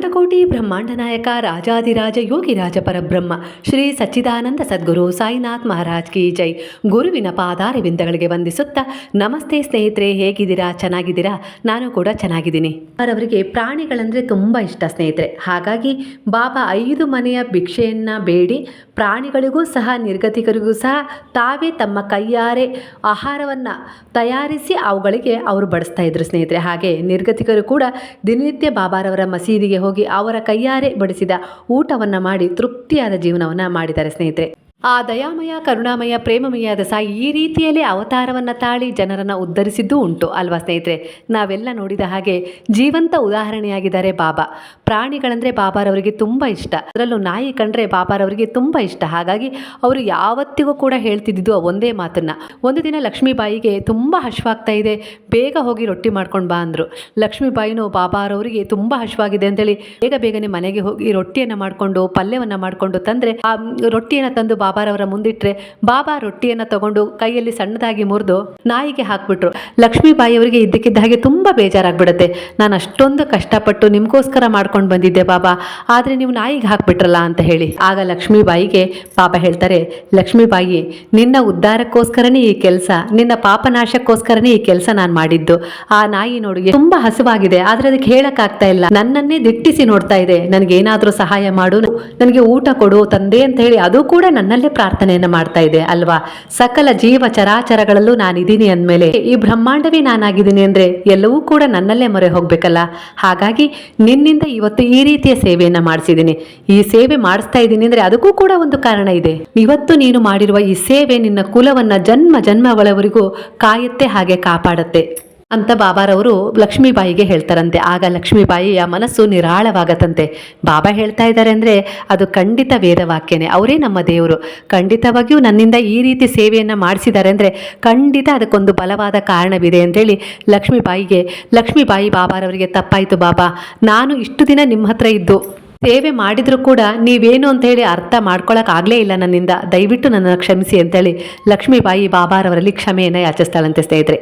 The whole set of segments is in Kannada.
ಅಖಂಡಕೋಟಿ ಬ್ರಹ್ಮಾಂಡ ನಾಯಕ ರಾಜಾದಿರಾಜ ಯೋಗಿರಾಜ ಪರಬ್ರಹ್ಮ, ಶ್ರೀ ಸಚ್ಚಿದಾನಂದ ಸದ್ಗುರು ಸಾಯಿನಾಥ್ ಮಹಾರಾಜ್ ಕಿ ಜೈ. ಗುರುವಿನ ಪಾದಾರವಿಂದಗಳಿಗೆ ವಂದಿಸುತ್ತಾ, ನಮಸ್ತೆ ಸ್ನೇಹಿತರೆ, ಹೇಗಿದ್ದೀರಾ? ಚೆನ್ನಾಗಿದ್ದೀರಾ? ನಾನು ಕೂಡ ಚೆನ್ನಾಗಿದ್ದೀನಿ. ಅವರವರಿಗೆ ಪ್ರಾಣಿಗಳಂದರೆ ತುಂಬ ಇಷ್ಟ ಸ್ನೇಹಿತರೆ. ಹಾಗಾಗಿ ಬಾಬಾ ಐದು ಮನೆಯ ಭಿಕ್ಷೆಯನ್ನು ಬೇಡಿ, ಪ್ರಾಣಿಗಳಿಗೂ ಸಹ, ನಿರ್ಗತಿಕರಿಗೂ ಸಹ ತಾವೇ ತಮ್ಮ ಕೈಯಾರೆ ಆಹಾರವನ್ನು ತಯಾರಿಸಿ ಅವುಗಳಿಗೆ ಅವರು ಬಡಿಸ್ತಾ ಇದ್ರು ಸ್ನೇಹಿತರೆ. ಹಾಗೆ ನಿರ್ಗತಿಕರು ಕೂಡ ದಿನನಿತ್ಯ ಬಾಬಾರವರ ಮಸೀದಿಗೆ ಹೋಗಿ ಅವರ ಕೈಯಾರೆ ಬಡಿಸಿದ ಊಟವನ್ನು ಮಾಡಿ ತೃಪ್ತಿಯಾದ ಜೀವನವನ್ನು ಮಾಡಿದ್ದಾರೆ ಸ್ನೇಹಿತರೆ. ಆ ದಯಾಮಯ, ಕರುಣಾಮಯ ಪ್ರೇಮಮಯಾದ ಸಾಯಿ ಈ ರೀತಿಯಲ್ಲೇ ಅವತಾರವನ್ನು ತಾಳಿ ಜನರನ್ನು ಉದ್ಧರಿಸಿದ್ದೂ ಉಂಟು, ಅಲ್ವಾ ಸ್ನೇಹಿತರೆ? ನಾವೆಲ್ಲ ನೋಡಿದ ಹಾಗೆ ಜೀವಂತ ಉದಾಹರಣೆಯಾಗಿದ್ದಾರೆ ಬಾಬಾ. ಪ್ರಾಣಿಗಳಂದರೆ ಬಾಬಾರವರಿಗೆ ತುಂಬ ಇಷ್ಟ. ಅದರಲ್ಲೂ ನಾಯಿ ಕಂಡ್ರೆ ಬಾಬಾರವರಿಗೆ ತುಂಬ ಇಷ್ಟ. ಹಾಗಾಗಿ ಅವರು ಯಾವತ್ತಿಗೂ ಕೂಡ ಹೇಳ್ತಿದ್ದಿದ್ದು ಒಂದೇ ಮಾತನ್ನು. ಒಂದು ದಿನ ಲಕ್ಷ್ಮೀಬಾಯಿಗೆ ತುಂಬ ಹಶ್ವಾಗ್ತಾ ಇದೆ, ಬೇಗ ಹೋಗಿ ರೊಟ್ಟಿ ಮಾಡ್ಕೊಂಡು ಬಾ ಅಂದರು. ಲಕ್ಷ್ಮೀಬಾಯಿನೂ ಬಾಬಾರವರಿಗೆ ತುಂಬ ಹಶ್ವಾಗಿದೆ ಅಂತೇಳಿ ಬೇಗ ಬೇಗನೆ ಮನೆಗೆ ಹೋಗಿ ರೊಟ್ಟಿಯನ್ನು ಮಾಡಿಕೊಂಡು, ಪಲ್ಯವನ್ನು ಮಾಡಿಕೊಂಡು ತಂದರೆ ಆ, ರೊಟ್ಟಿಯನ್ನು ತಂದು ಬಾಬಾರವರ ಮುಂದಿಟ್ರೆ ಬಾಬಾ ರೊಟ್ಟಿಯನ್ನು ತಗೊಂಡು ಕೈಯಲ್ಲಿ ಸಣ್ಣದಾಗಿ ಮುರಿದು ನಾಯಿಗೆ ಹಾಕ್ಬಿಟ್ರು. ಲಕ್ಷ್ಮೀಬಾಯಿ ಅವರಿಗೆ ಇದ್ದಕ್ಕಿದ್ದ ಹಾಗೆ ತುಂಬ ಬೇಜಾರಾಗ್ಬಿಡುತ್ತೆ. ನಾನು ಅಷ್ಟೊಂದು ಕಷ್ಟಪಟ್ಟು ನಿಮಗೋಸ್ಕರ ಮಾಡ್ಕೊಂಡು ಬಂದಿದ್ದೆ ಬಾಬಾ. ಆದರೆ ನೀವು ನಾಯಿಗೆ ಹಾಕ್ಬಿಟ್ರಲ್ಲ ಅಂತ ಹೇಳಿ. ಆಗ ಲಕ್ಷ್ಮೀಬಾಯಿಗೆ ಪಾಪ ಹೇಳ್ತಾರೆ, ಲಕ್ಷ್ಮೀಬಾಯಿ, ನಿನ್ನ ಉದ್ಧಾರಕ್ಕೋಸ್ಕರನೇ ಈ ಕೆಲಸ, ನಿನ್ನ ಪಾಪನಾಶಕ್ಕೋಸ್ಕರನೇ ಈ ಕೆಲಸ ನಾನು ಮಾಡಿದ್ದು. ಆ ನಾಯಿ ನೋಡಿ ತುಂಬಾ ಹಸುವಾಗಿದೆ. ಆದ್ರೆ ಅದಕ್ಕೆ ಹೇಳಕ್ಕಾಗ್ತಾ ಇಲ್ಲ. ನನ್ನನ್ನೇ ದಿಟ್ಟಿಸಿ ನೋಡ್ತಾ ಇದೆ. ನನಗೇನಾದರೂ ಸಹಾಯ ಮಾಡು. ನನಗೆ ಊಟ ಕೊಡು ತಂದೆ ಅಂತ ಹೇಳಿ. ಅದು ಕೂಡ ನನ್ನಲ್ಲೇ ಪ್ರಾರ್ಥನೆಯನ್ನು ಮಾಡ್ತಾ ಇದೆ, ಅಲ್ವಾ? ಸಕಲ ಜೀವ ಚರಾಚರಗಳಲ್ಲೂ ನಾನಿದ್ದೀನಿ ಅಂದಮೇಲೆ ಈ ಬ್ರಹ್ಮಾಂಡವೇ ನಾನಾಗಿದ್ದೀನಿ ಅಂದ್ರೆ ಎಲ್ಲವೂ ಕೂಡ ನನ್ನಲ್ಲೇ ಮೊರೆ ಹೋಗಬೇಕಲ್ಲ? ಹಾಗಾಗಿ ನಿನ್ನಿಂದ ಇವತ್ತು ಈ ರೀತಿಯ ಸೇವೆಯನ್ನು ಮಾಡಿಸಿದ್ದೀನಿ. ಈ ಸೇವೆ ಮಾಡಿಸ್ತಾ ಇದ್ದೀನಿ ಅಂದ್ರೆ ಅದಕ್ಕೂ ಕೂಡ ಒಂದು ಕಾರಣ ಇದೆ. ಇವತ್ತು ನೀನು ಮಾಡಿರುವ ಈ ಸೇವೆ ನಿನ್ನ ಕುಲವನ್ನ ಜನ್ಮ ಜನ್ಮಗಳವರೆಗೂ ಕಾಯುತ್ತೆ, ಹಾಗೆ ಕಾಪಾಡುತ್ತೆ. ಅಂತ ಬಾಬಾರವರು ಲಕ್ಷ್ಮೀಬಾಯಿಗೆ ಹೇಳ್ತಾರಂತೆ. ಆಗ ಲಕ್ಷ್ಮೀಬಾಯಿಯ ಮನಸ್ಸು ನಿರಾಳವಾಗತ್ತಂತೆ. ಬಾಬಾ ಹೇಳ್ತಾ ಇದ್ದಾರೆ ಅಂದರೆ ಅದು ಖಂಡಿತ ವೇದವಾಕ್ಯನೇ. ಅವರೇ ನಮ್ಮ ದೇವರು. ಖಂಡಿತವಾಗಿಯೂ ನನ್ನಿಂದ ಈ ರೀತಿ ಸೇವೆಯನ್ನು ಮಾಡಿಸಿದ್ದಾರೆ ಅಂದರೆ ಖಂಡಿತ ಅದಕ್ಕೊಂದು ಬಲವಾದ ಕಾರಣವಿದೆ ಅಂತೇಳಿ ಲಕ್ಷ್ಮೀಬಾಯಿಗೆ, ಲಕ್ಷ್ಮೀಬಾಯಿ ಬಾಬಾರವರಿಗೆ ತಪ್ಪಾಯಿತು ಬಾಬಾ. ನಾನು ಇಷ್ಟು ದಿನ ನಿಮ್ಮ ಹತ್ರ ಇದ್ದು ಸೇವೆ ಮಾಡಿದರೂ ಕೂಡ ನೀವೇನು ಅಂತ ಹೇಳಿ ಅರ್ಥ ಮಾಡ್ಕೊಳ್ಳೋಕ್ಕಾಗಲೇ ಇಲ್ಲ ನನ್ನಿಂದ. ದಯವಿಟ್ಟು ನನ್ನನ್ನು ಕ್ಷಮಿಸಿ ಅಂತೇಳಿ ಲಕ್ಷ್ಮೀಬಾಯಿ ಬಾಬಾರವರಲ್ಲಿ ಕ್ಷಮೆಯನ್ನು ಯಾಚಿಸ್ತಾಳಂತೆ ಸ್ನೇಹಿತರೆ.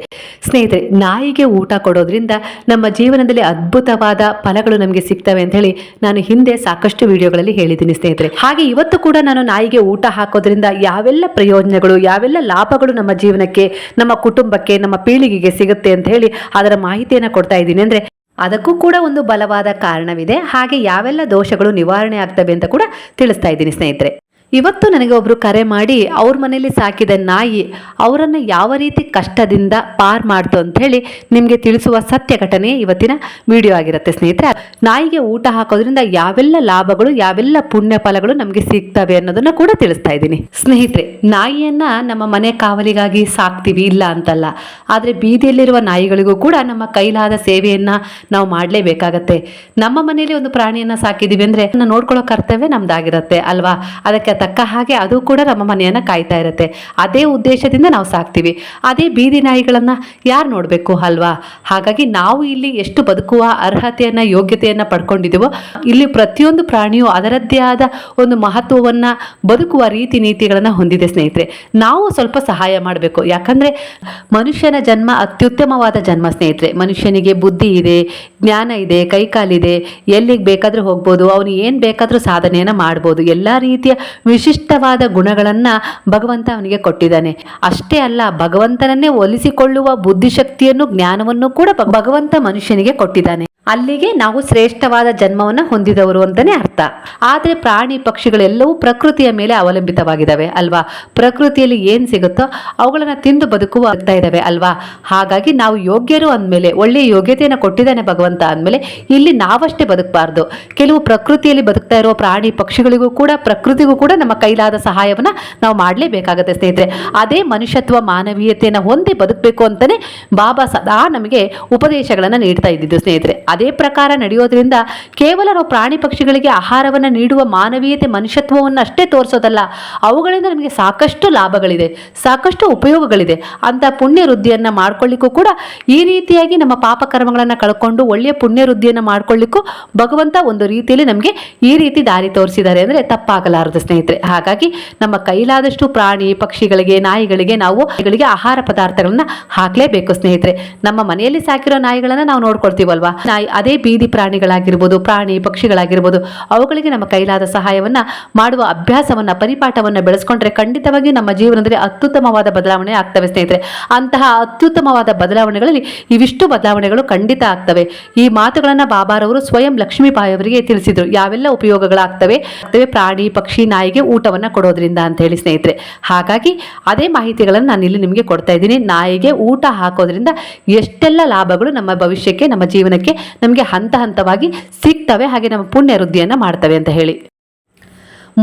ಸ್ನೇಹಿತರೆ, ನಾಯಿಗೆ ಊಟ ಕೊಡೋದ್ರಿಂದ ನಮ್ಮ ಜೀವನದಲ್ಲಿ ಅದ್ಭುತವಾದ ಫಲಗಳು ನಮಗೆ ಸಿಗ್ತವೆ ಅಂತ ಹೇಳಿ ನಾನು ಹಿಂದೆ ಸಾಕಷ್ಟು ವಿಡಿಯೋಗಳಲ್ಲಿ ಹೇಳಿದ್ದೀನಿ ಸ್ನೇಹಿತರೆ. ಹಾಗೆ ಇವತ್ತು ಕೂಡ ನಾನು ನಾಯಿಗೆ ಊಟ ಹಾಕೋದ್ರಿಂದ ಯಾವೆಲ್ಲ ಪ್ರಯೋಜನಗಳು, ಯಾವೆಲ್ಲ ಲಾಭಗಳು ನಮ್ಮ ಜೀವನಕ್ಕೆ, ನಮ್ಮ ಕುಟುಂಬಕ್ಕೆ, ನಮ್ಮ ಪೀಳಿಗೆಗೆ ಸಿಗುತ್ತೆ ಅಂತ ಹೇಳಿ ಅದರ ಮಾಹಿತಿಯನ್ನು ಕೊಡ್ತಾ ಇದ್ದೀನಿ. ಅಂದರೆ ಅದಕ್ಕೂ ಕೂಡ ಒಂದು ಬಲವಾದ ಕಾರಣವಿದೆ. ಹಾಗೆ ಯಾವೆಲ್ಲ ದೋಷಗಳು ನಿವಾರಣೆ ಆಗ್ತವೆ ಅಂತ ಕೂಡ ತಿಳಿಸ್ತಾ ಇದ್ದೀನಿ ಸ್ನೇಹಿತರೆ. ಇವತ್ತು ನನಗೆ ಒಬ್ಬರು ಕರೆ ಮಾಡಿ ಅವ್ರ ಮನೇಲಿ ಸಾಕಿದ ನಾಯಿ ಅವರನ್ನು ಯಾವ ರೀತಿ ಕಷ್ಟದಿಂದ ಪಾರ್ ಮಾಡ್ತು ಅಂತ ಹೇಳಿ ನಿಮಗೆ ತಿಳಿಸುವ ಸತ್ಯ ಘಟನೆ ಇವತ್ತಿನ ವಿಡಿಯೋ ಆಗಿರುತ್ತೆ ಸ್ನೇಹಿತರೆ. ನಾಯಿಗೆ ಊಟ ಹಾಕೋದ್ರಿಂದ ಯಾವೆಲ್ಲ ಲಾಭಗಳು, ಯಾವೆಲ್ಲ ಪುಣ್ಯ ಫಲಗಳು ನಮಗೆ ಸಿಗ್ತವೆ ಅನ್ನೋದನ್ನ ಕೂಡ ತಿಳಿಸ್ತಾ ಇದ್ದೀನಿ. ಸ್ನೇಹಿತರೆ, ನಾಯಿಯನ್ನ ನಮ್ಮ ಮನೆ ಕಾವಲಿಗಾಗಿ ಸಾಕ್ತೀವಿ ಇಲ್ಲ ಅಂತಲ್ಲ. ಆದರೆ ಬೀದಿಯಲ್ಲಿರುವ ನಾಯಿಗಳಿಗೂ ಕೂಡ ನಮ್ಮ ಕೈಲಾದ ಸೇವೆಯನ್ನ ನಾವು ಮಾಡಲೇಬೇಕಾಗತ್ತೆ. ನಮ್ಮ ಮನೆಯಲ್ಲಿ ಒಂದು ಪ್ರಾಣಿಯನ್ನ ಸಾಕಿದೀವಿ ಅಂದರೆ ನೋಡ್ಕೊಳ್ಳೋ ಕರ್ತವ್ಯ ನಮ್ದಾಗಿರುತ್ತೆ ಅಲ್ವಾ? ಅದಕ್ಕೆ ತಕ್ಕ ಹಾಗೆ ಅದು ಕೂಡ ನಮ್ಮ ಮನೆಯನ್ನ ಕಾಯ್ತಾ ಇರುತ್ತೆ. ಅದೇ ಉದ್ದೇಶದಿಂದ ನಾವು ಸಾಕ್ತೀವಿ. ಅದೇ ಬೀದಿ ನಾಯಿಗಳನ್ನ ಯಾರು ನೋಡಬೇಕು ಅಲ್ವಾ? ಹಾಗಾಗಿ ನಾವು ಇಲ್ಲಿ ಎಷ್ಟು ಬದುಕುವ ಅರ್ಹತೆಯನ್ನು, ಯೋಗ್ಯತೆಯನ್ನು ಪಡ್ಕೊಂಡಿದ್ದೀವೋ ಇಲ್ಲಿ ಪ್ರತಿಯೊಂದು ಪ್ರಾಣಿಯು ಅದರದ್ದೇ ಆದ ಒಂದು ಮಹತ್ವವನ್ನ ಬದುಕುವ ರೀತಿ ನೀತಿಗಳನ್ನ ಹೊಂದಿದೆ ಸ್ನೇಹಿತರೆ. ನಾವು ಸ್ವಲ್ಪ ಸಹಾಯ ಮಾಡಬೇಕು. ಯಾಕಂದ್ರೆ ಮನುಷ್ಯನ ಜನ್ಮ ಅತ್ಯುತ್ತಮವಾದ ಜನ್ಮ ಸ್ನೇಹಿತರೆ. ಮನುಷ್ಯನಿಗೆ ಬುದ್ಧಿ ಇದೆ, ಜ್ಞಾನ ಇದೆ, ಕೈಕಾಲಿದೆ. ಎಲ್ಲಿಗೆ ಬೇಕಾದರೂ ಹೋಗ್ಬೋದು, ಅವನು ಏನು ಬೇಕಾದರೂ ಸಾಧನೆಯನ್ನ ಮಾಡ್ಬೋದು. ಎಲ್ಲ ರೀತಿಯ ವಿಶಿಷ್ಟವಾದ ಗುಣಗಳನ್ನು ಭಗವಂತ ಅವನಿಗೆ ಕೊಟ್ಟಿದ್ದಾನೆ. ಅಷ್ಟೇ ಅಲ್ಲ, ಭಗವಂತನನ್ನೇ ಒಲಿಸಿಕೊಳ್ಳುವ ಬುದ್ಧಿಶಕ್ತಿಯನ್ನು, ಜ್ಞಾನವನ್ನು ಕೂಡ ಭಗವಂತ ಮನುಷ್ಯನಿಗೆ ಕೊಟ್ಟಿದ್ದಾನೆ. ಅಲ್ಲಿಗೆ ನಾವು ಶ್ರೇಷ್ಠವಾದ ಜನ್ಮವನ್ನು ಹೊಂದಿದವರು ಅಂತಲೇ ಅರ್ಥ. ಆದರೆ ಪ್ರಾಣಿ ಪಕ್ಷಿಗಳೆಲ್ಲವೂ ಪ್ರಕೃತಿಯ ಮೇಲೆ ಅವಲಂಬಿತವಾಗಿದ್ದಾವೆ ಅಲ್ವಾ? ಪ್ರಕೃತಿಯಲ್ಲಿ ಏನು ಸಿಗುತ್ತೋ ಅವುಗಳನ್ನು ತಿಂದು ಬದುಕುವ ಆಗ್ತಾ ಇದ್ದಾವೆ ಅಲ್ವಾ? ಹಾಗಾಗಿ ನಾವು ಯೋಗ್ಯರು ಅಂದಮೇಲೆ, ಒಳ್ಳೆಯ ಯೋಗ್ಯತೆಯನ್ನು ಕೊಟ್ಟಿದ್ದಾನೆ ಭಗವಂತ ಅಂದಮೇಲೆ ಇಲ್ಲಿ ನಾವಷ್ಟೇ ಬದುಕಬಾರ್ದು. ಕೆಲವು ಪ್ರಕೃತಿಯಲ್ಲಿ ಬದುಕ್ತಾ ಇರೋ ಪ್ರಾಣಿ ಪಕ್ಷಿಗಳಿಗೂ ಕೂಡ, ಪ್ರಕೃತಿಗೂ ಕೂಡ ನಮ್ಮ ಕೈಲಾದ ಸಹಾಯವನ್ನು ನಾವು ಮಾಡಲೇಬೇಕಾಗುತ್ತೆ ಸ್ನೇಹಿತರೆ. ಅದೇ ಮನುಷ್ಯತ್ವ ಮಾನವೀಯತೆಯನ್ನು ಹೊಂದಿ ಬದುಕಬೇಕು ಅಂತಲೇ ಬಾಬಾ ಸದಾ ನಮಗೆ ಉಪದೇಶಗಳನ್ನು ನೀಡ್ತಾ ಇದ್ದಿದ್ದು ಸ್ನೇಹಿತರೆ. ಅದೇ ಪ್ರಕಾರ ನಡೆಯೋದ್ರಿಂದ ಕೇವಲ ನಾವು ಪ್ರಾಣಿ ಪಕ್ಷಿಗಳಿಗೆ ಆಹಾರವನ್ನು ನೀಡುವ ಮಾನವೀಯತೆ ಮನುಷ್ಯತ್ವವನ್ನು ಅಷ್ಟೇ ತೋರಿಸೋದಲ್ಲ, ಅವುಗಳಿಂದ ನಮಗೆ ಸಾಕಷ್ಟು ಲಾಭಗಳಿದೆ, ಸಾಕಷ್ಟು ಉಪಯೋಗಗಳಿದೆ. ಅಂತ ಪುಣ್ಯ ವೃದ್ಧಿಯನ್ನು ಮಾಡ್ಕೊಳ್ಳಿಕ್ಕೂ ಕೂಡ ಈ ರೀತಿಯಾಗಿ ನಮ್ಮ ಪಾಪ ಕರ್ಮಗಳನ್ನು ಕಳ್ಕೊಂಡು ಒಳ್ಳೆಯ ಪುಣ್ಯ ವೃದ್ಧಿಯನ್ನು ಮಾಡ್ಕೊಳ್ಳಿಕ್ಕೂ ಭಗವಂತ ಒಂದು ರೀತಿಯಲ್ಲಿ ನಮಗೆ ಈ ರೀತಿ ದಾರಿ ತೋರಿಸಿದ್ದಾರೆ ಅಂದರೆ ತಪ್ಪಾಗಲಾರದು ಸ್ನೇಹಿತರೆ. ಹಾಗಾಗಿ ನಮ್ಮ ಕೈಲಾದಷ್ಟು ಪ್ರಾಣಿ ಪಕ್ಷಿಗಳಿಗೆ, ನಾಯಿಗಳಿಗೆ ನಾವು ಗಳಿಗೆ ಆಹಾರ ಪದಾರ್ಥಗಳನ್ನ ಹಾಕಲೇಬೇಕು ಸ್ನೇಹಿತರೆ. ನಮ್ಮ ಮನೆಯಲ್ಲಿ ಸಾಕಿರೋ ನಾಯಿಗಳನ್ನ ನಾವು ನೋಡ್ಕೊಳ್ತೀವಲ್ವಾ? ಅದೇ ಬೀದಿ ಪ್ರಾಣಿಗಳಾಗಿರ್ಬೋದು, ಪ್ರಾಣಿ ಪಕ್ಷಿಗಳಾಗಿರ್ಬೋದು, ಅವುಗಳಿಗೆ ನಮ್ಮ ಕೈಲಾದ ಸಹಾಯವನ್ನು ಮಾಡುವ ಅಭ್ಯಾಸವನ್ನು, ಪರಿಪಾಠವನ್ನು ಬೆಳೆಸ್ಕೊಂಡ್ರೆ ಖಂಡಿತವಾಗಿ ನಮ್ಮ ಜೀವನದಲ್ಲಿ ಅತ್ಯುತ್ತಮವಾದ ಬದಲಾವಣೆ ಆಗ್ತವೆ ಸ್ನೇಹಿತರೆ. ಅಂತಹ ಅತ್ಯುತ್ತಮವಾದ ಬದಲಾವಣೆಗಳಲ್ಲಿ ಇವಿಷ್ಟು ಬದಲಾವಣೆಗಳು ಖಂಡಿತ ಆಗ್ತವೆ. ಈ ಮಾತುಗಳನ್ನು ಬಾಬಾರವರು ಸ್ವಯಂ ಲಕ್ಷ್ಮೀಬಾಯಿ ಅವರಿಗೆ ತಿಳಿಸಿದರು. ಯಾವೆಲ್ಲ ಉಪಯೋಗಗಳಾಗ್ತವೆ? ಆಗ್ತವೆ ಪ್ರಾಣಿ, ಪಕ್ಷಿ, ನಾಯಿಗೆ ಊಟವನ್ನು ಕೊಡೋದ್ರಿಂದ ಅಂತ ಹೇಳಿ ಸ್ನೇಹಿತರೆ. ಹಾಗಾಗಿ ಅದೇ ಮಾಹಿತಿಗಳನ್ನು ನಾನು ಇಲ್ಲಿ ನಿಮಗೆ ಕೊಡ್ತಾ ಇದ್ದೀನಿ. ನಾಯಿಗೆ ಊಟ ಹಾಕೋದ್ರಿಂದ ಎಷ್ಟೆಲ್ಲ ಲಾಭಗಳು ನಮ್ಮ ಭವಿಷ್ಯಕ್ಕೆ, ನಮ್ಮ ಜೀವನಕ್ಕೆ ನಮಗೆ ಹಂತ ಹಂತವಾಗಿ ಸಿಗ್ತವೆ. ಹಾಗೆ ನಮ್ಮ ಪುಣ್ಯ ವೃದ್ಧಿಯನ್ನು ಮಾಡ್ತವೆ ಅಂತ ಹೇಳಿ.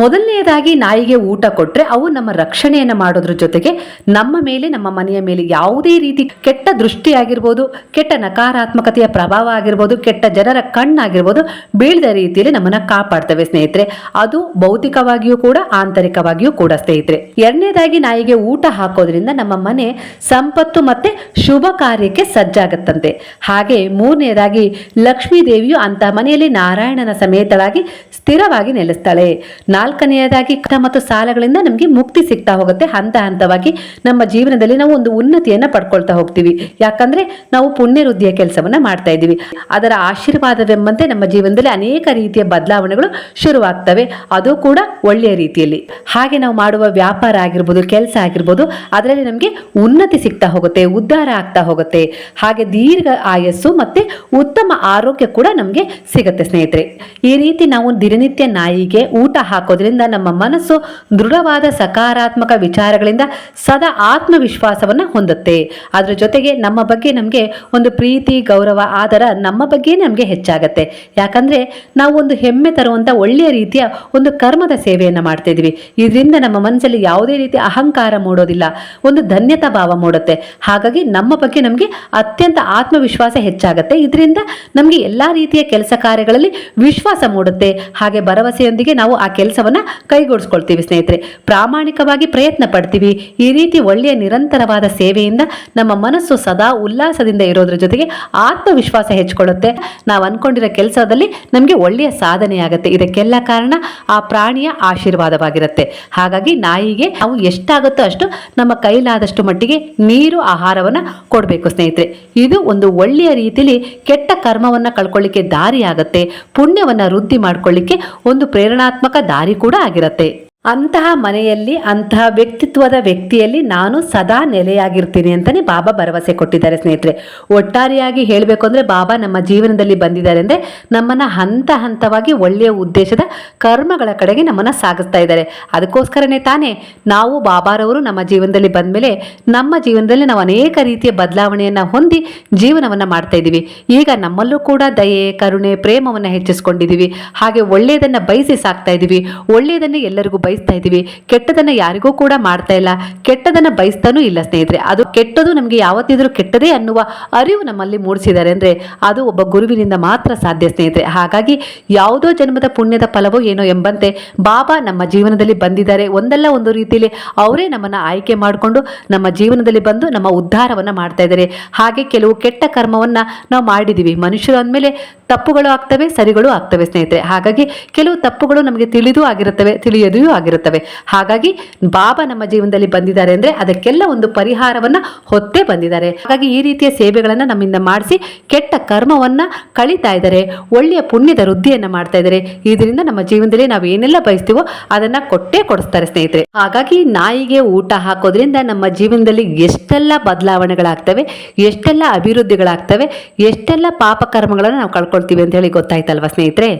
ಮೊದಲನೆಯದಾಗಿ ನಾಯಿಗೆ ಊಟ ಕೊಟ್ಟರೆ ಅವು ನಮ್ಮ ರಕ್ಷಣೆಯನ್ನು ಮಾಡೋದ್ರ ಜೊತೆಗೆ ನಮ್ಮ ಮೇಲೆ, ನಮ್ಮ ಮನೆಯ ಮೇಲೆ ಯಾವುದೇ ರೀತಿ ಕೆಟ್ಟ ದೃಷ್ಟಿ ಆಗಿರ್ಬೋದು ಕೆಟ್ಟ ನಕಾರಾತ್ಮಕತೆಯ ಪ್ರಭಾವ ಆಗಿರ್ಬೋದು, ಕೆಟ್ಟ ಜನರ ಕಣ್ಣಾಗಿರ್ಬೋದು ಬೀಳದ ರೀತಿಯಲ್ಲಿ ನಮ್ಮನ್ನು ಕಾಪಾಡ್ತವೆ ಸ್ನೇಹಿತರೆ. ಅದು ಭೌತಿಕವಾಗಿಯೂ ಕೂಡ, ಆಂತರಿಕವಾಗಿಯೂ ಕೂಡ ಸ್ನೇಹಿತರೆ. ಎರಡನೇದಾಗಿ ನಾಯಿಗೆ ಊಟ ಹಾಕೋದ್ರಿಂದ ನಮ್ಮ ಮನೆ ಸಂಪತ್ತು ಮತ್ತೆ ಶುಭ ಕಾರ್ಯಕ್ಕೆ ಸಜ್ಜಾಗತ್ತಂತೆ. ಹಾಗೆ ಮೂರನೇದಾಗಿ ಲಕ್ಷ್ಮೀ ದೇವಿಯು ಅಂತಹ ಮನೆಯಲ್ಲಿ ನಾರಾಯಣನ ಸಮೇತಳಾಗಿ ಸ್ಥಿರವಾಗಿ ನೆಲೆಸ್ತಾಳೆ. ನಾಲ್ಕನೆಯದಾಗಿ ಕಷ್ಟ ಮತ್ತು ಸಾಲಗಳಿಂದ ನಮಗೆ ಮುಕ್ತಿ ಸಿಗ್ತಾ ಹೋಗುತ್ತೆ. ಹಂತ ಹಂತವಾಗಿ ನಮ್ಮ ಜೀವನದಲ್ಲಿ ನಾವು ಒಂದು ಉನ್ನತಿಯನ್ನು ಪಡ್ಕೊಳ್ತಾ ಹೋಗ್ತೀವಿ. ಯಾಕಂದ್ರೆ ನಾವು ಪುಣ್ಯ ವೃದ್ಧಿಯ ಕೆಲಸವನ್ನ ಮಾಡ್ತಾ ಇದ್ದೀವಿ. ಅದರ ಆಶೀರ್ವಾದವೆಂಬಂತೆ ನಮ್ಮ ಜೀವನದಲ್ಲಿ ಅನೇಕ ರೀತಿಯ ಬದಲಾವಣೆಗಳು ಶುರುವಾಗ್ತವೆ. ಅದು ಕೂಡ ಒಳ್ಳೆಯ ರೀತಿಯಲ್ಲಿ. ಹಾಗೆ ನಾವು ಮಾಡುವ ವ್ಯಾಪಾರ ಆಗಿರ್ಬೋದು, ಕೆಲಸ ಆಗಿರ್ಬೋದು, ಅದರಲ್ಲಿ ನಮಗೆ ಉನ್ನತಿ ಸಿಗ್ತಾ ಹೋಗುತ್ತೆ, ಉದ್ಧಾರ ಆಗ್ತಾ ಹೋಗುತ್ತೆ. ಹಾಗೆ ದೀರ್ಘ ಆಯಸ್ಸು ಮತ್ತೆ ಉತ್ತಮ ಆರೋಗ್ಯ ಕೂಡ ನಮಗೆ ಸಿಗುತ್ತೆ ಸ್ನೇಹಿತರೆ. ಈ ರೀತಿ ನಾವು ದಿನನಿತ್ಯ ನಾಯಿಗೆ ಊಟ ಹಾಕೋದ್ರಿಂದ ನಮ್ಮ ಮನಸ್ಸು ದೃಢವಾದ ಸಕಾರಾತ್ಮಕ ವಿಚಾರಗಳಿಂದ ಸದಾ ಆತ್ಮವಿಶ್ವಾಸವನ್ನ ಹೊಂದುತ್ತೆ. ಅದ್ರ ಜೊತೆಗೆ ನಮ್ಮ ಬಗ್ಗೆ ನಮಗೆ ಒಂದು ಪ್ರೀತಿ, ಗೌರವ, ಆದರ ನಮ್ಮ ಬಗ್ಗೆ ನಮಗೆ ಹೆಚ್ಚಾಗತ್ತೆ. ಯಾಕಂದ್ರೆ ನಾವು ಒಂದು ಹೆಮ್ಮೆ ತರುವಂತ ಒಳ್ಳೆಯ ರೀತಿಯ ಒಂದು ಕರ್ಮದ ಸೇವೆಯನ್ನ ಮಾಡ್ತಿದ್ವಿ. ಇದರಿಂದ ನಮ್ಮ ಮನಸ್ಸಲ್ಲಿ ಯಾವುದೇ ರೀತಿ ಅಹಂಕಾರ ಮೂಡೋದಿಲ್ಲ, ಒಂದು ಧನ್ಯತಾ ಭಾವ ಮೂಡುತ್ತೆ. ಹಾಗಾಗಿ ನಮ್ಮ ಬಗ್ಗೆ ನಮಗೆ ಅತ್ಯಂತ ಆತ್ಮವಿಶ್ವಾಸ ಹೆಚ್ಚಾಗತ್ತೆ. ಇದರಿಂದ ನಮಗೆ ಎಲ್ಲಾ ರೀತಿಯ ಕೆಲಸ ಕಾರ್ಯಗಳಲ್ಲಿ ವಿಶ್ವಾಸ ಮೂಡುತ್ತೆ. ಹಾಗೆ ಭರವಸೆಯೊಂದಿಗೆ ನಾವು ಆ ಕೆಲಸವನ್ನ ಕೈಗೂಡಿಸ್ಕೊಳ್ತೀವಿ ಸ್ನೇಹಿತರೆ. ಪ್ರಾಮಾಣಿಕವಾಗಿ ಪ್ರಯತ್ನ ಪಡ್ತೀವಿ. ಈ ರೀತಿ ಒಳ್ಳೆಯ ನಿರಂತರವಾದ ಸೇವೆಯಿಂದ ನಮ್ಮ ಮನಸ್ಸು ಸದಾ ಉಲ್ಲಾಸದಿಂದ ಇರೋದ್ರ ಜೊತೆಗೆ ಆತ್ಮವಿಶ್ವಾಸ ಹೆಚ್ಚಿಕೊಳ್ಳುತ್ತೆ ನಾವು ಅನ್ಕೊಂಡಿರೋ ಕೆಲಸದಲ್ಲಿ ನಮಗೆ ಒಳ್ಳೆಯ ಸಾಧನೆ ಆಗುತ್ತೆ. ಇದಕ್ಕೆಲ್ಲ ಕಾರಣ ಆ ಪ್ರಾಣಿಯ ಆಶೀರ್ವಾದವಾಗಿರುತ್ತೆ. ಹಾಗಾಗಿ ನಾಯಿಗೆ ನಾವು ಎಷ್ಟಾಗುತ್ತೋ ಅಷ್ಟು ನಮ್ಮ ಕೈಲಾದಷ್ಟು ಮಟ್ಟಿಗೆ ನೀರು, ಆಹಾರವನ್ನು ಕೊಡಬೇಕು ಸ್ನೇಹಿತರೆ. ಇದು ಒಂದು ಒಳ್ಳೆಯ ರೀತಿಯಲ್ಲಿ ಕೆಟ್ಟ ಕರ್ಮವನ್ನ ಕಳ್ಕೊಳ್ಳಿಕ್ಕೆ ದಾರಿ ಪುಣ್ಯವನ್ನು ಪುಣ್ಯವನ್ನ ವೃದ್ಧಿ ಮಾಡ್ಕೊಳ್ಳಿಕ್ಕೆ ಒಂದು ಪ್ರೇರಣಾತ್ಮಕ ದಾರಿ ಕೂಡ ಆಗಿರುತ್ತೆ. ಅಂತಹ ಮನೆಯಲ್ಲಿ, ಅಂತಹ ವ್ಯಕ್ತಿತ್ವದ ವ್ಯಕ್ತಿಯಲ್ಲಿ ನಾನು ಸದಾ ನೆಲೆಯಾಗಿರ್ತೀನಿ ಅಂತಲೇ ಬಾಬಾ ಭರವಸೆ ಕೊಟ್ಟಿದ್ದಾರೆ ಸ್ನೇಹಿತರೆ. ಒಟ್ಟಾರೆಯಾಗಿ ಹೇಳಬೇಕು ಅಂದರೆ ಬಾಬಾ ನಮ್ಮ ಜೀವನದಲ್ಲಿ ಬಂದಿದ್ದಾರೆ ಅಂದರೆ ನಮ್ಮನ್ನು ಹಂತ ಹಂತವಾಗಿ ಒಳ್ಳೆಯ ಉದ್ದೇಶದ ಕರ್ಮಗಳ ಕಡೆಗೆ ನಮ್ಮನ್ನು ಸಾಗಿಸ್ತಾ ಇದ್ದಾರೆ. ಅದಕ್ಕೋಸ್ಕರನೇ ತಾನೇ ನಾವು ಬಾಬಾರವರು ನಮ್ಮ ಜೀವನದಲ್ಲಿ ಬಂದಮೇಲೆ ನಮ್ಮ ಜೀವನದಲ್ಲಿ ನಾವು ಅನೇಕ ರೀತಿಯ ಬದಲಾವಣೆಯನ್ನು ಹೊಂದಿ ಜೀವನವನ್ನು ಮಾಡ್ತಾ ಇದ್ದೀವಿ. ಈಗ ನಮ್ಮಲ್ಲೂ ಕೂಡ ದಯೆ, ಕರುಣೆ, ಪ್ರೇಮವನ್ನು ಹೆಚ್ಚಿಸ್ಕೊಂಡಿದ್ದೀವಿ. ಹಾಗೆ ಒಳ್ಳೆಯದನ್ನು ಬಯಸಿ ಸಾಕ್ತಾ ಇದ್ದೀವಿ. ಒಳ್ಳೆಯದನ್ನು ಎಲ್ಲರಿಗೂ ಬಯಸ್ತಾ ಇದ್ದೀವಿ. ಕೆಟ್ಟದನ್ನ ಯಾರಿಗೂ ಕೂಡ ಮಾಡ್ತಾ ಇಲ್ಲ. ಕೆಟ್ಟದನ್ನ ಬಯಸ್ತಾನೂ ಇಲ್ಲ ಸ್ನೇಹಿತರೆ. ಅದು ಕೆಟ್ಟದು ನಮಗೆ ಯಾವತ್ತಿದ್ರೂ ಕೆಟ್ಟದೇ ಅನ್ನುವ ಅರಿವು ನಮ್ಮಲ್ಲಿ ಮೂಡಿಸಿದ್ದಾರೆ ಅಂದ್ರೆ ಅದು ಒಬ್ಬ ಗುರುವಿನಿಂದ ಮಾತ್ರ ಸಾಧ್ಯ ಸ್ನೇಹಿತರೆ. ಹಾಗಾಗಿ ಯಾವುದೋ ಜನ್ಮದ ಪುಣ್ಯದ ಫಲವೋ ಏನೋ ಎಂಬಂತೆ ಬಾಬಾ ನಮ್ಮ ಜೀವನದಲ್ಲಿ ಬಂದಿದ್ದಾರೆ. ಒಂದಲ್ಲ ಒಂದು ರೀತಿಯಲ್ಲಿ ಅವರೇ ನಮ್ಮನ್ನ ಆಯ್ಕೆ ಮಾಡಿಕೊಂಡು ನಮ್ಮ ಜೀವನದಲ್ಲಿ ಬಂದು ನಮ್ಮ ಉದ್ಧಾರವನ್ನು ಮಾಡ್ತಾ ಇದ್ದಾರೆ. ಹಾಗೆ ಕೆಲವು ಕೆಟ್ಟ ಕರ್ಮವನ್ನ ನಾವು ಮಾಡಿದೀವಿ ಮನುಷ್ಯರು ಅಂದಮೇಲೆ ತಪ್ಪುಗಳು ಆಗ್ತವೆ, ಸರಿಗಳು ಆಗ್ತವೆ ಸ್ನೇಹಿತರೆ. ಹಾಗಾಗಿ ಕೆಲವು ತಪ್ಪುಗಳು ನಮಗೆ ತಿಳಿದು ಆಗಿರುತ್ತವೆ, ತಿಳಿಯದೂ ಆಗಿರುತ್ತವೆ. ಹಾಗಾಗಿ ಬಾಬಾ ನಮ್ಮ ಜೀವನದಲ್ಲಿ ಬಂದಿದ್ದಾರೆ ಅಂದ್ರೆ ಅದಕ್ಕೆಲ್ಲ ಒಂದು ಪರಿಹಾರವನ್ನ ಹೊತ್ತೇ ಬಂದಿದ್ದಾರೆ. ಹಾಗಾಗಿ ಈ ರೀತಿಯ ಸೇವೆಗಳನ್ನ ನಮ್ಮಿಂದ ಮಾಡಿಸಿ ಕೆಟ್ಟ ಕರ್ಮವನ್ನ ಕಳೀತಾ ಇದ್ದಾರೆ. ಒಳ್ಳೆಯ ಪುಣ್ಯದ ವೃದ್ಧಿಯನ್ನ ಮಾಡ್ತಾ ಇದ್ದಾರೆ. ಇದರಿಂದ ನಮ್ಮ ಜೀವನದಲ್ಲಿ ನಾವು ಏನೆಲ್ಲ ಬಯಸ್ತೀವೋ ಅದನ್ನ ಕೊಟ್ಟೇ ಕೊಡಿಸ್ತಾರೆ ಸ್ನೇಹಿತರೆ. ಹಾಗಾಗಿ ನಾಯಿಗೆ ಊಟ ಹಾಕೋದ್ರಿಂದ ನಮ್ಮ ಜೀವನದಲ್ಲಿ ಎಷ್ಟೆಲ್ಲ ಬದಲಾವಣೆಗಳಾಗ್ತವೆ, ಎಷ್ಟೆಲ್ಲ ಅಭಿವೃದ್ಧಿಗಳಾಗ್ತವೆ, ಎಷ್ಟೆಲ್ಲ ಪಾಪ ಕರ್ಮಗಳನ್ನು ನಾವು ಕಳ್ಕೊಳ್ತೀವಿ ಅಂತ ಹೇಳಿ ಗೊತ್ತಾಯ್ತಲ್ವಾ ಸ್ನೇಹಿತರೆ?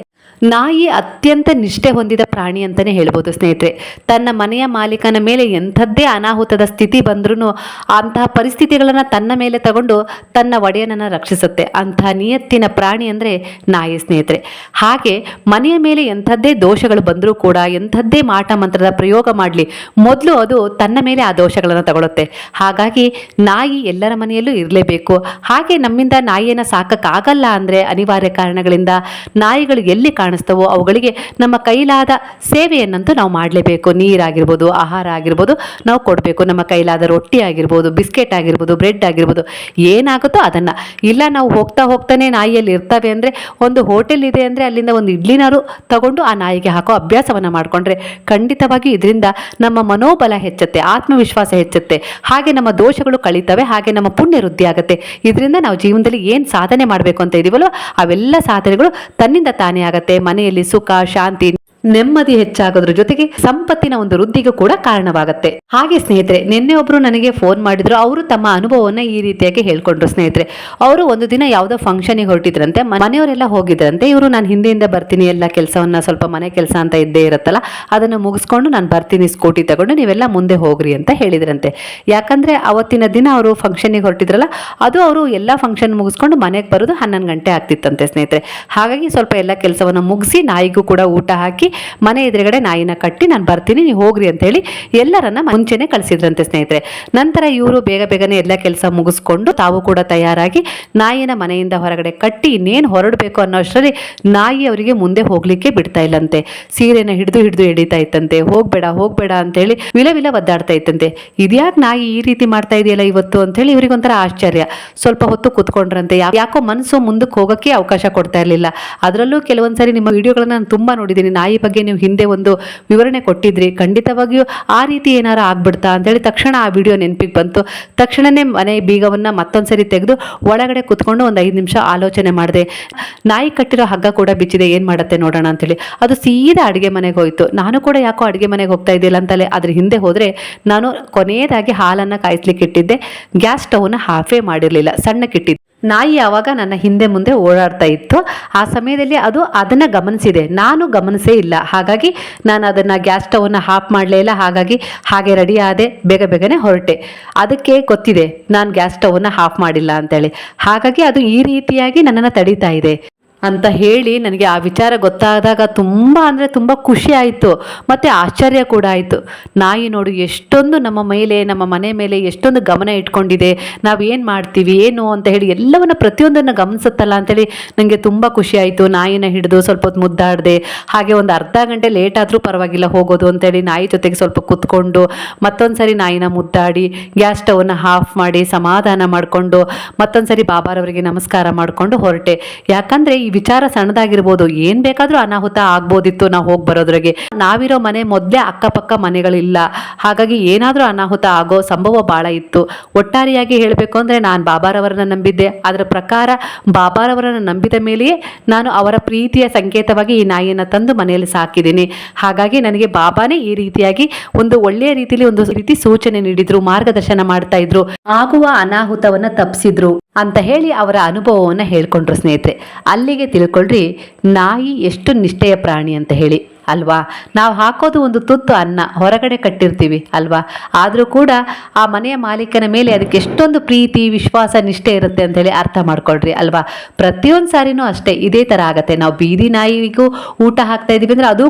ನಾಯಿ ಅತ್ಯಂತ ನಿಷ್ಠೆ ಹೊಂದಿದ ಪ್ರಾಣಿ ಅಂತಲೇ ಹೇಳ್ಬೋದು ಸ್ನೇಹಿತರೆ. ತನ್ನ ಮನೆಯ ಮಾಲೀಕನ ಮೇಲೆ ಎಂಥದ್ದೇ ಅನಾಹುತದ ಸ್ಥಿತಿ ಬಂದರೂ ಅಂತಹ ಪರಿಸ್ಥಿತಿಗಳನ್ನು ತನ್ನ ಮೇಲೆ ತಗೊಂಡು ತನ್ನ ಒಡೆಯನನ್ನು ರಕ್ಷಿಸುತ್ತೆ. ಅಂತಹ ನಿಯತ್ತಿನ ಪ್ರಾಣಿ ಅಂದರೆ ನಾಯಿ ಸ್ನೇಹಿತರೆ. ಹಾಗೆ ಮನೆಯ ಮೇಲೆ ಎಂಥದ್ದೇ ದೋಷಗಳು ಬಂದರೂ ಕೂಡ, ಎಂಥದ್ದೇ ಮಾಟ ಮಂತ್ರದ ಪ್ರಯೋಗ ಮಾಡಲಿ, ಮೊದಲು ಅದು ತನ್ನ ಮೇಲೆ ಆ ದೋಷಗಳನ್ನು ತಗೊಳುತ್ತೆ. ಹಾಗಾಗಿ ನಾಯಿ ಎಲ್ಲರ ಮನೆಯಲ್ಲೂ ಇರಲೇಬೇಕು. ಹಾಗೆ ನಮ್ಮಿಂದ ನಾಯಿಯನ್ನು ಸಾಕಕ್ಕಾಗಲ್ಲ ಅಂದರೆ ಅನಿವಾರ್ಯ ಕಾರಣಗಳಿಂದ ನಾಯಿಗಳು ಎಲ್ಲಿ ಕಾಣಿಸ್ತವೋ ಅವುಗಳಿಗೆ ನಮ್ಮ ಕೈಲಾದ ಸೇವೆಯನ್ನಂತೂ ನಾವು ಮಾಡಲೇಬೇಕು. ನೀರಾಗಿರ್ಬೋದು, ಆಹಾರ ಆಗಿರ್ಬೋದು, ನಾವು ಕೊಡಬೇಕು. ನಮ್ಮ ಕೈಲಾದ ರೊಟ್ಟಿ ಆಗಿರ್ಬೋದು, ಬಿಸ್ಕೆಟ್ ಆಗಿರ್ಬೋದು, ಬ್ರೆಡ್ ಆಗಿರ್ಬೋದು. ಏನಾಗುತ್ತೋ ಅದನ್ನು. ಇಲ್ಲ ನಾವು ಹೋಗ್ತಾ ಹೋಗ್ತಾನೆ ನಾಯಿಯಲ್ಲಿ ಇರ್ತವೆ ಅಂದರೆ, ಒಂದು ಹೋಟೆಲ್ ಇದೆ ಅಂದರೆ ಅಲ್ಲಿಂದ ಒಂದು ಇಡ್ಲಿನಾರು ತಗೊಂಡು ಆ ನಾಯಿಗೆ ಹಾಕೋ ಅಭ್ಯಾಸವನ್ನು ಮಾಡಿಕೊಂಡ್ರೆ ಖಂಡಿತವಾಗಿ ಇದರಿಂದ ನಮ್ಮ ಮನೋಬಲ ಹೆಚ್ಚುತ್ತೆ, ಆತ್ಮವಿಶ್ವಾಸ ಹೆಚ್ಚುತ್ತೆ. ಹಾಗೆ ನಮ್ಮ ದೋಷಗಳು ಕಳೀತವೆ, ಹಾಗೆ ನಮ್ಮ ಪುಣ್ಯ ವೃದ್ಧಿ ಆಗುತ್ತೆ. ಇದರಿಂದ ನಾವು ಜೀವನದಲ್ಲಿ ಏನು ಸಾಧನೆ ಮಾಡಬೇಕು ಅಂತ ಇದೀವಲ್ಲೋ ಅವೆಲ್ಲ ಸಾಧನೆಗಳು ತನ್ನಿಂದ ತಾನೇ ಆಗತ್ತೆ. ಮನೆಯಲ್ಲಿ ಸುಖ ಶಾಂತಿ ನೆಮ್ಮದಿ ಹೆಚ್ಚಾಗೋದ್ರ ಜೊತೆಗೆ ಸಂಪತ್ತಿನ ಒಂದು ವೃದ್ಧಿಗೂ ಕೂಡ ಕಾರಣವಾಗುತ್ತೆ. ಹಾಗೆ ಸ್ನೇಹಿತರೆ, ನಿನ್ನೆ ಒಬ್ರು ನನಗೆ ಫೋನ್ ಮಾಡಿದ್ರು. ಅವರು ತಮ್ಮ ಅನುಭವವನ್ನ ಈ ರೀತಿಯಾಗಿ ಹೇಳ್ಕೊಂಡ್ರು ಸ್ನೇಹಿತರೆ. ಅವರು ಒಂದು ದಿನ ಯಾವುದೋ ಫಂಕ್ಷನಿಗೆ ಹೊರಟಿದ್ರಂತೆ ಮನೆಯವರೆಲ್ಲ ಹೋಗಿದ್ರಂತೆ. ಇವರು ನಾನು ಹಿಂದೆಯಿಂದ ಬರ್ತೀನಿ, ಎಲ್ಲ ಕೆಲಸವನ್ನ ಸ್ವಲ್ಪ ಮನೆ ಕೆಲಸ ಅಂತ ಇದ್ದೇ ಇರುತ್ತಲ್ಲ, ಅದನ್ನು ಮುಗಿಸ್ಕೊಂಡು ನಾನು ಬರ್ತೀನಿ ಸ್ಕೂಟಿ ತಗೊಂಡು ನೀವೆಲ್ಲ ಮುಂದೆ ಹೋಗ್ರಿ ಅಂತ ಹೇಳಿದ್ರಂತೆ. ಯಾಕಂದ್ರೆ ಅವತ್ತಿನ ದಿನ ಅವರು ಫಂಕ್ಷನಿಗೆ ಹೊರಟಿದ್ರಲ್ಲ, ಅದು ಅವರು ಎಲ್ಲ ಫಂಕ್ಷನ್ ಮುಗಿಸ್ಕೊಂಡು ಮನೆಗೆ ಬರೋದು ಹನ್ನೊಂದು ಗಂಟೆ ಆಗ್ತಿತ್ತಂತೆ ಸ್ನೇಹಿತರೆ. ಹಾಗಾಗಿ ಸ್ವಲ್ಪ ಎಲ್ಲ ಕೆಲಸವನ್ನು ಮುಗಿಸಿ ನಾಯಿಗೂ ಕೂಡ ಊಟ ಹಾಕಿ ಮನೆ ಎದುರುಗಡೆ ನಾಯಿನ ಕಟ್ಟಿ ನಾನು ಬರ್ತೀನಿ, ನೀವು ಹೋಗ್ರಿ ಅಂತ ಹೇಳಿ ಎಲ್ಲರನ್ನ ಮುಂಚೆನೆ ಕಳಿಸಿದ್ರಂತೆ ಸ್ನೇಹಿತರೆ. ನಂತರ ಇವರು ಬೇಗ ಬೇಗನೆ ಎಲ್ಲ ಕೆಲಸ ಮುಗಿಸ್ಕೊಂಡು ತಾವು ಕೂಡ ತಯಾರಾಗಿ ನಾಯಿನ ಮನೆಯಿಂದ ಹೊರಗಡೆ ಕಟ್ಟಿ ಇನ್ನೇನು ಹೊರಡಬೇಕು ಅನ್ನೋ ಅಷ್ಟರಲ್ಲಿ ನಾಯಿ ಅವರಿಗೆ ಮುಂದೆ ಹೋಗ್ಲಿಕ್ಕೆ ಬಿಡ್ತಾ ಇಲ್ಲಂತೆ. ಸೀರೆನ ಹಿಡಿದು ಹಿಡಿದು ಎಡಿತಾ ಇತ್ತಂತೆ. ಹೋಗ್ಬೇಡ ಹೋಗ್ಬೇಡ ಅಂತೇಳಿ ವಿಲ ವಿಲ ಒದ್ದಾಡ್ತಾ ಇತ್ತಂತೆ. ಇದ್ಯಾಕೆ ನಾಯಿ ಈ ರೀತಿ ಮಾಡ್ತಾ ಇದೆಯಲ್ಲ ಇವತ್ತು ಅಂತೇಳಿ ಇವರಿಗೆ ಒಂಥರ ಆಶ್ಚರ್ಯ. ಸ್ವಲ್ಪ ಹೊತ್ತು ಕೂತ್ಕೊಂಡ್ರಂತೆ. ಯಾಕೋ ಮನಸ್ಸು ಮುಂದಕ್ಕೆ ಹೋಗೋಕ್ಕೆ ಅವಕಾಶ ಕೊಡ್ತಾ ಇರಲಿಲ್ಲ. ಅದರಲ್ಲೂ ಕೆಲವೊಂದ್ಸರಿ ನಿಮ್ಮ ವಿಡಿಯೋಗಳನ್ನ ನಾನು ತುಂಬಾ ನೋಡಿದ್ದೀನಿ. ನಾಯಿ ಬಗ್ಗೆ ನೀವು ಹಿಂದೆ ಒಂದು ವಿವರಣೆ ಕೊಟ್ಟಿದ್ರಿ. ಖಂಡಿತವಾಗಿಯೂ ಆ ರೀತಿ ಏನಾರು ಆಗ್ಬಿಡ್ತಾ ಅಂತೇಳಿ ತಕ್ಷಣ ಆ ವಿಡಿಯೋ ನೆನಪಿಗೆ ಬಂತು. ತಕ್ಷಣನೇ ಮನೆ ಬೀಗವನ್ನು ಮತ್ತೊಂದು ಸರಿ ತೆಗೆದು ಒಳಗಡೆ ಕುತ್ಕೊಂಡು ಒಂದು ಐದು ನಿಮಿಷ ಆಲೋಚನೆ ಮಾಡಿದೆ. ನಾಯಿ ಕಟ್ಟಿರೋ ಹಗ್ಗ ಕೂಡ ಬಿಚ್ಚಿದೆ, ಏನು ಮಾಡುತ್ತೆ ನೋಡೋಣ ಅಂತೇಳಿ ಅದು ಸೀದಾ ಅಡುಗೆ ಮನೆಗೆ ಹೋಯಿತು. ನಾನು ಕೂಡ ಯಾಕೋ ಅಡುಗೆ ಮನೆಗೆ ಹೋಗ್ತಾ ಇದ್ದಿಲ್ಲ ಅಂತಲೇ. ಅದ್ರ ಹಿಂದೆ ಹೋದರೆ ನಾನು ಕೊನೆಯದಾಗಿ ಹಾಲನ್ನು ಕಾಯಿಸ್ಲಿಕ್ಕೆ ಇಟ್ಟಿದ್ದೆ. ಗ್ಯಾಸ್ ಸ್ಟವ್ನ ಹಾಫೇ ಮಾಡಿರಲಿಲ್ಲ. ಸಣ್ಣಕ್ಕಿಟ್ಟಿದ್ದೆ. ನಾಯಿ ಆವಾಗ ನನ್ನ ಹಿಂದೆ ಮುಂದೆ ಓಡಾಡ್ತಾ ಇತ್ತು ಆ ಸಮಯದಲ್ಲಿ ಅದು ಅದನ್ನು ಗಮನಿಸಿದೆ. ನಾನು ಗಮನಿಸೇ ಇಲ್ಲ. ಹಾಗಾಗಿ ನಾನು ಅದನ್ನು ಗ್ಯಾಸ್ ಸ್ಟವನ್ನು ಹಾಫ್ ಮಾಡಲೇ ಇಲ್ಲ. ಹಾಗಾಗಿ ಹಾಗೆ ರೆಡಿ ಆದೆ, ಬೇಗ ಬೇಗನೆ ಹೊರಟೆ. ಅದಕ್ಕೆ ಗೊತ್ತಿದೆ, ನಾನು ಗ್ಯಾಸ್ ಸ್ಟವನ್ನು ಹಾಫ್ ಮಾಡಿಲ್ಲ ಅಂತೇಳಿ. ಹಾಗಾಗಿ ಅದು ಈ ರೀತಿಯಾಗಿ ನನ್ನನ್ನು ತಡೀತಾ ಇದೆ. ಅಂತ ಹೇಳಿ ನನಗೆ ಆ ವಿಚಾರ ಗೊತ್ತಾದಾಗ ತುಂಬ ಅಂದರೆ ತುಂಬ ಖುಷಿ ಆಯಿತು, ಮತ್ತು ಆಶ್ಚರ್ಯ ಕೂಡ ಆಯಿತು. ನಾಯಿ ನೋಡು, ಎಷ್ಟೊಂದು ನಮ್ಮ ಮೇಲೆ, ನಮ್ಮ ಮನೆ ಮೇಲೆ ಎಷ್ಟೊಂದು ಗಮನ ಇಟ್ಕೊಂಡಿದೆ, ನಾವು ಏನು ಮಾಡ್ತೀವಿ, ಏನು ಅಂತ ಹೇಳಿ ಎಲ್ಲವನ್ನ ಪ್ರತಿಯೊಂದನ್ನು ಗಮನಿಸುತ್ತಲ್ಲ ಅಂತೇಳಿ ನನಗೆ ತುಂಬ ಖುಷಿ ಆಯಿತು. ನಾಯಿನ ಹಿಡಿದು ಸ್ವಲ್ಪ ಹೊತ್ತು ಮುದ್ದಾಡಿದೆ, ಹಾಗೆ ಒಂದು ಅರ್ಧ ಗಂಟೆ ಲೇಟ್ ಆದರೂ ಪರವಾಗಿಲ್ಲ ಹೋಗೋದು ಅಂತೇಳಿ ನಾಯಿ ಜೊತೆಗೆ ಸ್ವಲ್ಪ ಕೂತ್ಕೊಂಡು ಮತ್ತೊಂದು ಸರಿ ನಾಯಿನ ಮುದ್ದಾಡಿ ಗ್ಯಾಸ್ ಸ್ಟವನ್ನು ಹಾಫ್ ಮಾಡಿ ಸಮಾಧಾನ ಮಾಡಿಕೊಂಡು ಮತ್ತೊಂದು ಸರಿ ಬಾಬಾರವರಿಗೆ ನಮಸ್ಕಾರ ಮಾಡಿಕೊಂಡು ಹೊರಟೆ. ಯಾಕಂದ್ರೆ ಈ ವಿಚಾರ ಸಣ್ಣದಾಗಿರ್ಬೋದು, ಏನ್ ಬೇಕಾದ್ರೂ ಅನಾಹುತ ಆಗ್ಬೋದಿತ್ತು ನಾವು ಹೋಗಿ ಬರೋದ್ರಾಗೆ. ನಾವಿರೋ ಮನೆ ಮೊದಲೇ ಅಕ್ಕಪಕ್ಕ ಮನೆಗಳಿಲ್ಲ. ಹಾಗಾಗಿ ಏನಾದರೂ ಅನಾಹುತ ಆಗೋ ಸಂಭವ ಭಾಳ ಇತ್ತು. ಒಟ್ಟಾರೆಯಾಗಿ ಹೇಳಬೇಕು ಅಂದರೆ ನಾನು ಬಾಬಾರವರನ್ನ ನಂಬಿದ್ದೆ. ಅದರ ಪ್ರಕಾರ ಬಾಬಾರವರನ್ನು ನಂಬಿದ ಮೇಲೆಯೇ ನಾನು ಅವರ ಪ್ರೀತಿಯ ಸಂಕೇತವಾಗಿ ಈ ನಾಯಿಯನ್ನು ತಂದು ಮನೆಯಲ್ಲಿ ಸಾಕಿದ್ದೀನಿ. ಹಾಗಾಗಿ ನನಗೆ ಬಾಬಾನೇ ಈ ರೀತಿಯಾಗಿ ಒಂದು ಒಳ್ಳೆಯ ರೀತಿಯಲ್ಲಿ ಒಂದು ರೀತಿ ಸೂಚನೆ ನೀಡಿದ್ರು, ಮಾರ್ಗದರ್ಶನ ಮಾಡ್ತಾ ಇದ್ರು. ಆಗುವ ಅನಾಹುತವನ್ನ ತಪ್ಪಿಸಿದ್ರು ಅಂತ ಹೇಳಿ ಅವರ ಅನುಭವವನ್ನು ಹೇಳ್ಕೊಂಡ್ರು ಸ್ನೇಹಿತರೆ. ಅಲ್ಲಿಗೆ ತಿಳ್ಕೊಳ್ರಿ, ನಾಯಿ ಎಷ್ಟು ನಿಷ್ಠೆಯ ಪ್ರಾಣಿ ಅಂತ ಹೇಳಿ, ಅಲ್ವಾ? ನಾವು ಹಾಕೋದು ಒಂದು ತುತ್ತು ಅನ್ನ, ಹೊರಗಡೆ ಕಟ್ಟಿರ್ತೀವಿ, ಅಲ್ವಾ? ಆದರೂ ಕೂಡ ಆ ಮನೆಯ ಮಾಲೀಕನ ಮೇಲೆ ಅದಕ್ಕೆ ಎಷ್ಟೊಂದು ಪ್ರೀತಿ, ವಿಶ್ವಾಸ, ನಿಷ್ಠೆ ಇರುತ್ತೆ ಅಂತೇಳಿ ಅರ್ಥ ಮಾಡ್ಕೊಳ್ರಿ, ಅಲ್ವಾ? ಪ್ರತಿಯೊಂದು ಸಾರಿನೂ ಅಷ್ಟೇ, ಇದೇ ಥರ ಆಗುತ್ತೆ. ನಾವು ಬೀದಿ ನಾಯಿಗೂ ಊಟ ಹಾಕ್ತಾ ಇದ್ದೀವಿ ಅಂದರೆ ಅದು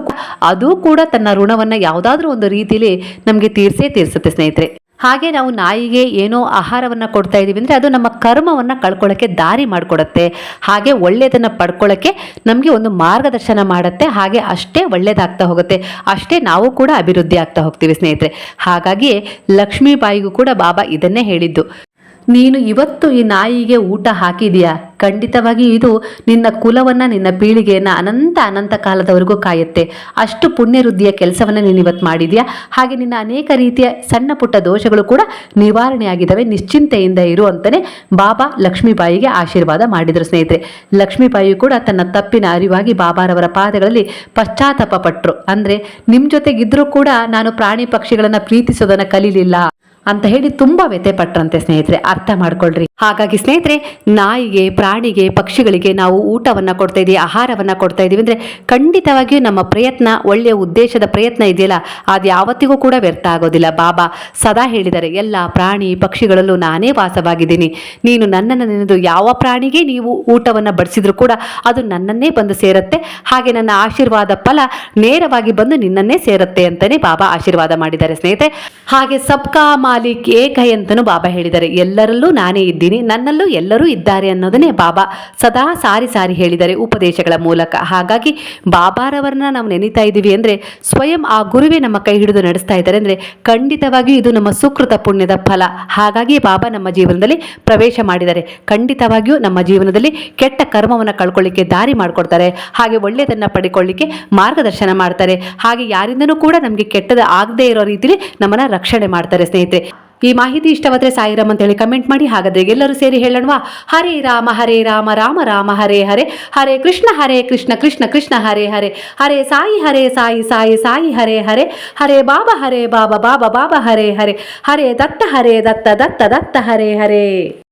ಅದು ಕೂಡ ತನ್ನ ಋಣವನ್ನು ಯಾವುದಾದ್ರೂ ಒಂದು ರೀತಿಲಿ ನಮಗೆ ತೀರಿಸೇ ತೀರಿಸುತ್ತೆ ಸ್ನೇಹಿತರೆ. ಹಾಗೆ ನಾವು ನಾಯಿಗೆ ಏನೋ ಆಹಾರವನ್ನು ಕೊಡ್ತಾ ಇದ್ದೀವಿ ಅಂದರೆ ಅದು ನಮ್ಮ ಕರ್ಮವನ್ನು ಕಳ್ಕೊಳ್ಳೋಕ್ಕೆ ದಾರಿ ಮಾಡಿಕೊಡುತ್ತೆ. ಹಾಗೆ ಒಳ್ಳೆಯದನ್ನು ಪಡ್ಕೊಳ್ಳೋಕ್ಕೆ ನಮಗೆ ಒಂದು ಮಾರ್ಗದರ್ಶನ ಮಾಡುತ್ತೆ. ಹಾಗೆ ಅಷ್ಟೇ ಒಳ್ಳೆಯದಾಗ್ತಾ ಹೋಗುತ್ತೆ. ಅಷ್ಟೇ ನಾವು ಕೂಡ ಅಭಿವೃದ್ಧಿ ಆಗ್ತಾ ಹೋಗ್ತೀವಿ ಸ್ನೇಹಿತರೆ. ಹಾಗಾಗಿ ಲಕ್ಷ್ಮೀಬಾಯಿಗೂ ಕೂಡ ಬಾಬಾ ಇದನ್ನೇ ಹೇಳಿದ್ದು. ನೀನು ಇವತ್ತು ಈ ನಾಯಿಗೆ ಊಟ ಹಾಕಿದೀಯಾ? ಖಂಡಿತವಾಗಿ ಇದು ನಿನ್ನ ಕುಲವನ್ನ, ನಿನ್ನ ಪೀಳಿಗೆಯನ್ನ ಅನಂತ ಅನಂತ ಕಾಲದವರೆಗೂ ಕಾಯುತ್ತೆ. ಅಷ್ಟು ಪುಣ್ಯ ವೃದ್ಧಿಯ ಕೆಲಸವನ್ನ ನೀನು ಇವತ್ತು ಮಾಡಿದ್ಯಾ? ಹಾಗೆ ನಿನ್ನ ಅನೇಕ ರೀತಿಯ ಸಣ್ಣ ಪುಟ್ಟ ದೋಷಗಳು ಕೂಡ ನಿವಾರಣೆ ಆಗಿದ್ದಾವೆ. ನಿಶ್ಚಿಂತೆಯಿಂದ ಇರು ಅಂತಾನೆ ಬಾಬಾ ಲಕ್ಷ್ಮೀಬಾಯಿಗೆ ಆಶೀರ್ವಾದ ಮಾಡಿದ್ರು ಸ್ನೇಹಿತರೆ. ಲಕ್ಷ್ಮೀಬಾಯಿ ಕೂಡ ತನ್ನ ತಪ್ಪಿನ ಅರಿವಾಗಿ ಬಾಬಾರವರ ಪಾದಗಳಲ್ಲಿ ಪಶ್ಚಾತ್ತಾಪ ಪಟ್ಟರು ಅಂದ್ರೆ ನಿಮ್ ಜೊತೆಗಿದ್ರೂ ಕೂಡ ನಾನು ಪ್ರಾಣಿ ಪಕ್ಷಿಗಳನ್ನು ಪ್ರೀತಿಸೋದನ್ನ ಕಲೀಲಿಲ್ಲ. ಅಂತ ಹೇಳಿ ತುಂಬ ವ್ಯಥೆ ಪಟ್ರಂತೆ ಸ್ನೇಹಿತರೆ. ಅರ್ಥ ಮಾಡ್ಕೊಳ್ರಿ. ಹಾಗಾಗಿ ಸ್ನೇಹಿತರೆ, ನಾಯಿಗೆ, ಪ್ರಾಣಿಗೆ, ಪಕ್ಷಿಗಳಿಗೆ ನಾವು ಊಟವನ್ನು ಕೊಡ್ತಾ ಇದ್ದೀವಿ ಆಹಾರವನ್ನು ಕೊಡ್ತಾ ಇದ್ದೀವಿ ಅಂದರೆ ಖಂಡಿತವಾಗಿಯೂ ನಮ್ಮ ಪ್ರಯತ್ನ, ಒಳ್ಳೆಯ ಉದ್ದೇಶದ ಪ್ರಯತ್ನ ಇದೆಯಲ್ಲ, ಅದು ಯಾವತ್ತಿಗೂ ಕೂಡ ವ್ಯರ್ಥ ಆಗೋದಿಲ್ಲ. ಬಾಬಾ ಸದಾ ಹೇಳಿದ್ದಾರೆ, ಎಲ್ಲ ಪ್ರಾಣಿ ಪಕ್ಷಿಗಳಲ್ಲೂ ನಾನೇ ವಾಸವಾಗಿದ್ದೀನಿ. ನೀನು ನನ್ನನ್ನು ನೆನೆದು ಯಾವ ಪ್ರಾಣಿಗೆ ನೀವು ಊಟವನ್ನು ಬಡಿಸಿದ್ರು ಕೂಡ ಅದು ನನ್ನನ್ನೇ ಬಂದು ಸೇರುತ್ತೆ. ಹಾಗೆ ನನ್ನ ಆಶೀರ್ವಾದ ಫಲ ನೇರವಾಗಿ ಬಂದು ನಿನ್ನನ್ನೇ ಸೇರುತ್ತೆ ಅಂತಲೇ ಬಾಬಾ ಆಶೀರ್ವಾದ ಮಾಡಿದ್ದಾರೆ ಸ್ನೇಹಿತರೆ. ಹಾಗೆ ಸಬ್ಕಾ ಮಾಲಿಕ್ ಏಕೈ ಅಂತಲೂ ಬಾಬಾ ಹೇಳಿದ್ದಾರೆ, ಎಲ್ಲರಲ್ಲೂ ನಾನೇ ಇದ್ದೀನಿ. ಇದ್ದೀನಿ ನನ್ನಲ್ಲೂ ಎಲ್ಲರೂ ಇದ್ದಾರೆ ಅನ್ನೋದನ್ನೇ ಬಾಬಾ ಸದಾ ಸಾರಿ ಸಾರಿ ಹೇಳಿದ್ದಾರೆ ಉಪದೇಶಗಳ ಮೂಲಕ. ಹಾಗಾಗಿ ಬಾಬಾರವರನ್ನ ನಾವು ನೆನೀತಾ ಇದ್ದೀವಿ ಅಂದರೆ ಸ್ವಯಂ ಆ ಗುರುವೇ ನಮ್ಮ ಕೈ ಹಿಡಿದು ನಡೆಸ್ತಾ ಇದ್ದಾರೆ ಅಂದರೆ ಖಂಡಿತವಾಗಿಯೂ ಇದು ನಮ್ಮ ಸುಕೃತ ಪುಣ್ಯದ ಫಲ. ಹಾಗಾಗಿ ಬಾಬಾ ನಮ್ಮ ಜೀವನದಲ್ಲಿ ಪ್ರವೇಶ ಮಾಡಿದ್ದಾರೆ. ಖಂಡಿತವಾಗಿಯೂ ನಮ್ಮ ಜೀವನದಲ್ಲಿ ಕೆಟ್ಟ ಕರ್ಮವನ್ನು ಕಳ್ಕೊಳ್ಳಿಕ್ಕೆ ದಾರಿ ಮಾಡಿಕೊಡ್ತಾರೆ. ಹಾಗೆ ಒಳ್ಳೆಯದನ್ನು ಪಡ್ಕೊಳ್ಳಿಕ್ಕೆ ಮಾರ್ಗದರ್ಶನ ಮಾಡ್ತಾರೆ. ಹಾಗೆ ಯಾರಿಂದನೂ ಕೂಡ ನಮಗೆ ಕೆಟ್ಟದ ಆಗದೇ ಇರೋ ರೀತಿಯಲ್ಲಿ ನಮ್ಮನ್ನು ರಕ್ಷಣೆ ಮಾಡ್ತಾರೆ ಸ್ನೇಹಿತರೆ. ಈ ಮಾಹಿತಿ ಇಷ್ಟವಾದರೆ ಸಾಯಿರಾಮ್ ಅಂತೇಳಿ ಕಮೆಂಟ್ ಮಾಡಿ, ಹಾಗಾದ್ರೆ ಎಲ್ಲರೂ ಸೇರಿ ಹೇಳೋಣವಾ? ಹರೇ ರಾಮ ಹರೇ ರಾಮ ರಾಮ ರಾಮ, ಹರೇ ಹರೇ ಹರೇ ಕೃಷ್ಣ ಹರೇ ಕೃಷ್ಣ ಕೃಷ್ಣ ಕೃಷ್ಣ, ಹರೇ ಹರೇ ಹರೇ ಸಾಯಿ ಹರೇ ಸಾಯಿ ಸಾಯಿ ಸಾಯಿ, ಹರೇ ಹರೇ ಹರೇ ಬಾಬಾ ಹರೇ ಬಾಬಾ ಬಾಬಾ ಬಾಬಾ, ಹರೇ ಹರೇ ಹರೇ ದತ್ತ ಹರೇ ದತ್ತ ದತ್ತ ದತ್ತ, ಹರೇ ಹರೇ.